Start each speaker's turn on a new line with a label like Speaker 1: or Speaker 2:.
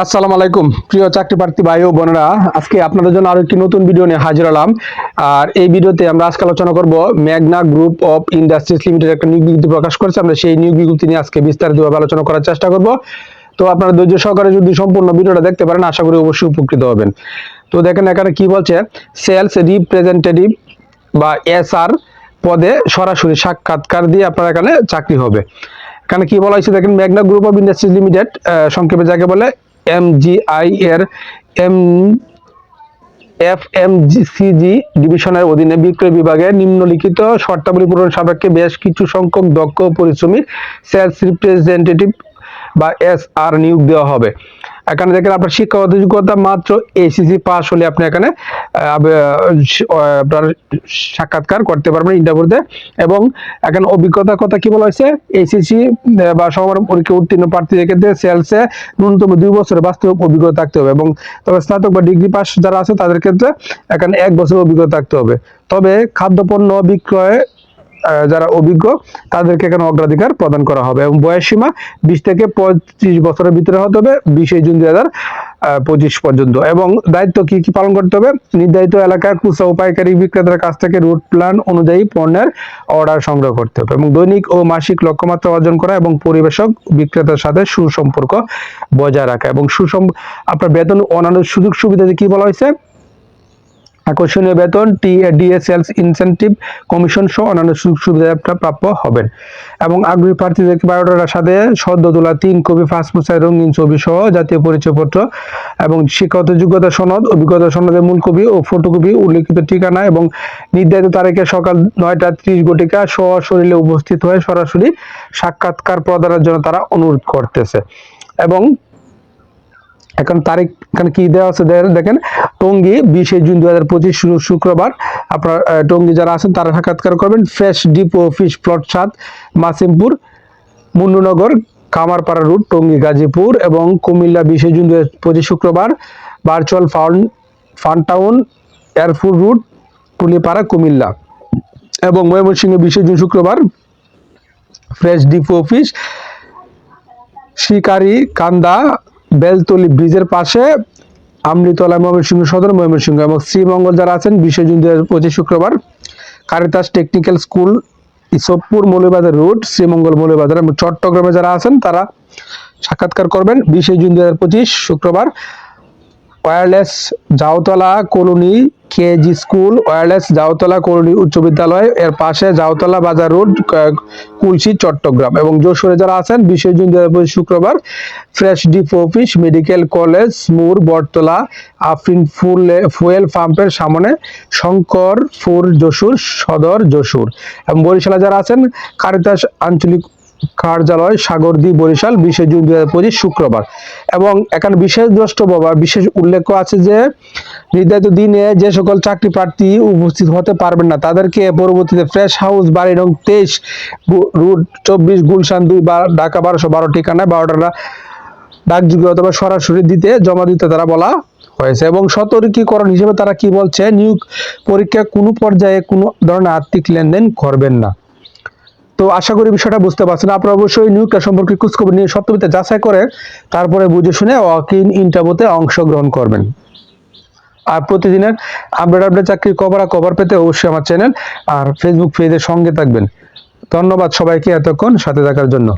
Speaker 1: আসসালামু আলাইকুম। প্রিয় চাকরি প্রার্থী ভাই ও বোনেরা, আজকে আপনাদের জন্য আরও একটি নতুন ভিডিও নিয়ে হাজির হলাম। আর এই ভিডিওতে আমরা আজকে আলোচনা করব মেঘনা গ্রুপ অফ ইন্ডাস্ট্রিজ লিমিটেড একটা নিয়োগ বিজ্ঞপ্তি প্রকাশ করেছে। আমরা সেই নিয়োগ বিজ্ঞপ্তি নিয়ে আজকে বিস্তারিতভাবে আলোচনা করার চেষ্টা করব। তো আপনারা ধৈর্য সহকারে যদি সম্পূর্ণ ভিডিওটা দেখতে পারেন, আশা করি অবশ্যই উপকৃত হবেন। তো দেখেন এখানে কি বলছে? সেলস রিপ্রেজেন্টেটিভ বা এসআর পদে সরাসরি সাক্ষাৎকার দিয়ে আপনার এখানে চাকরি হবে। এখানে কি বলা হয়েছে? দেখেন মেঘনা গ্রুপ অফ ইন্ডাস্ট্রিজ লিমিটেড সংক্ষেপে যাকে বলে এমজিআই এর এম এফ এম সিজি ডিভিশনের অধীনে বিক্রয় বিভাগে নিম্নলিখিত শর্তাবলী পূরণ সাপেক্ষে বেশ কিছু সংখ্যক দক্ষ পরিশ্রমী সেলস রিপ্রেজেন্টেটিভ বা এস আর নিয়োগ দেওয়া হবে। এখানে দেখেন আপনার শিক্ষাগত যোগ্যতা মাত্র এসিসি পাস হলে আপনি এখানে আপনার সাক্ষাৎকার করতে পারবেন ইন্টারভিউতে। এবং এখানে অভিজ্ঞতার কথা কি বলা হয়েছে? এসিসি বা সবার পরীক্ষা উত্তীর্ণ প্রার্থীদের ক্ষেত্রে সেলসে ন্যূনতম দুই বছরের বাস্তব অভিজ্ঞতা থাকতে হবে এবং তবে স্নাতক বা ডিগ্রি পাস যারা আছে তাদের ক্ষেত্রে এখানে এক বছর অভিজ্ঞতা থাকতে হবে। তবে খাদ্যপণ্য বিক্রয়ে যারা অভিজ্ঞ, তাদেরকে এখানে অগ্রাধিকার প্রদান করা হবে এবং বয়স সীমা বিশ থেকে পঁয়ত্রিশ বছরের ভিতরে হতে হবে, বিশে জুন দুই হাজার পঁচিশ পর্যন্ত। এবং দায়িত্ব কি কি পালন করতে হবে? নির্ধারিত এলাকায় খুচরা ও বিক্রেতার কাছ থেকে রুট প্ল্যান অনুযায়ী পণ্যের অর্ডার সংগ্রহ করতে হবে এবং দৈনিক ও মাসিক লক্ষ্যমাত্রা অর্জন করা এবং পরিবেশক বিক্রেতার সাথে সুসম্পর্ক বজায় রাখা এবং সুসম আপনার বেতন অন্যান্য সুযোগ সুবিধাতে কি বলা হয়েছে? আকর্ষণীয় বেতন, T, DA, sales incentive, commission সহ অন্যান্য সুযোগ সুবিধা প্রাপ্য হবেন। এবং আগ্রহী প্রার্থীদেরকে বায়োডাটার সাথে সদ্য তোলা তিন কপি পাসপোর্ট সাইজ রঙিন ছবি সহ জাতীয় পরিচয়পত্র এবং শিক্ষাগত যোগ্যতা সনদ, অভিজ্ঞতা সনদের মূল কপি ও ফটোকপি, উল্লিখিত ঠিকানা এবং নির্ধারিত তারিখে সকাল নয়টা ত্রিশ ঘটিকা সশরীরে উপস্থিত হয়ে সরাসরি সাক্ষাৎকার প্রদানের জন্য তারা অনুরোধ করতেছে। এবং এখন তারিখ, এখানে কি দেওয়া আছে? দেখেন, টঙ্গী, বিশে জুন দু হাজার পঁচিশ শুক্রবার। আপনার টঙ্গী যারা আছেন, তারা সাক্ষাৎকার করবেন। ফ্রেশ ডিপো অফিস প্লট সাত, মাসিমপুর, মুন্নুনগর, কামারপাড়া রুট, টঙ্গী, গাজীপুর এবং কুমিল্লা, বিশে জুন দু হাজার পঁচিশ শুক্রবার। ভার্চুয়াল ফাউন্ড ফান্টাউন এয়ারপুর রুট টুলিপাড়া কুমিল্লা এবং ময়মনসিংহ বিশে জুন শুক্রবার। ফ্রেশ ডিপো অফিস, শিকারি, কান্দা বেলতলি ব্রিজের পাশে আমৃতলা ময়মনসিংহ সদর ময়মনসিংহ এবং শ্রীমঙ্গল যারা আছেন বিশে জুন হাজার পঁচিশ শুক্রবার Caritas technical school, Isabpur Moulvibazar road, Sreemangal Moulvibazar এবং চট্টগ্রামে যারা আছেন, তারা সাক্ষাৎকার করবেন বিশে জুন দু হাজার পঁচিশ শুক্রবার। Wireless Jaotala colony, KG school wireless Jaotala colony উচ্চ বিদ্যালয়। এর পাশে জাওতলা বাজার রোড কুলসি, চট্টগ্রাম। এবং যশোরে যারা আছেন বিশে জুন শুক্রবার, fresh depot office, medical college, মুর, বটতলা, আফরিন ফুল, ফুয়েল পাম্পের সামনে, শঙ্কর ফুর যশোর, সদর যশোর। এবং বরিশালে যারা আছেন, কারিতাস আঞ্চলিক কার্যালয় সাগরদি বরিশাল বিশে জুন দুই হাজার শুক্রবার। এবং এখানে বিশেষ দ্রষ্টব্য বা বিশেষ উল্লেখ আছে যে, নির্ধারিত দিনে যে সকল চাকরি প্রার্থী উপস্থিত হতে পারবেন না, তাদেরকে পরবর্তীতে ফ্রেশ হাউস বাড়ি নং তেইশ রুট চব্বিশ গুলশান দুই বা ঢাকা বারোশো বারো ঠিকানায় বারোটা ডাকযোগে অথবা সরাসরি দিতে জমা দিতে তারা বলা হয়েছে। এবং সতর্কীকরণ হিসেবে তারা কি বলছে, নিয়োগ পরীক্ষা কোনো পর্যায়ে কোনো ধরনের আর্থিক লেনদেন করবেন না। তো আশা করি বিষয়টা বুঝতে পারছেন। আপনারা অবশ্যই নিয়োগটা সম্পর্কে খোঁজখবর নিয়ে সপ্তমীতে যাচাই করে তারপরে বুঝে শুনে ওয়াক ইন ইন্টারভিউতে অংশগ্রহণ করবেন। আর প্রতিদিনের আপডেট আপডেট চাকরির কভার আর কভার পেতে অবশ্যই আমার চ্যানেল আর ফেসবুক পেজের সঙ্গে থাকবেন। ধন্যবাদ সবাইকে এতক্ষণ সাথে থাকার জন্য।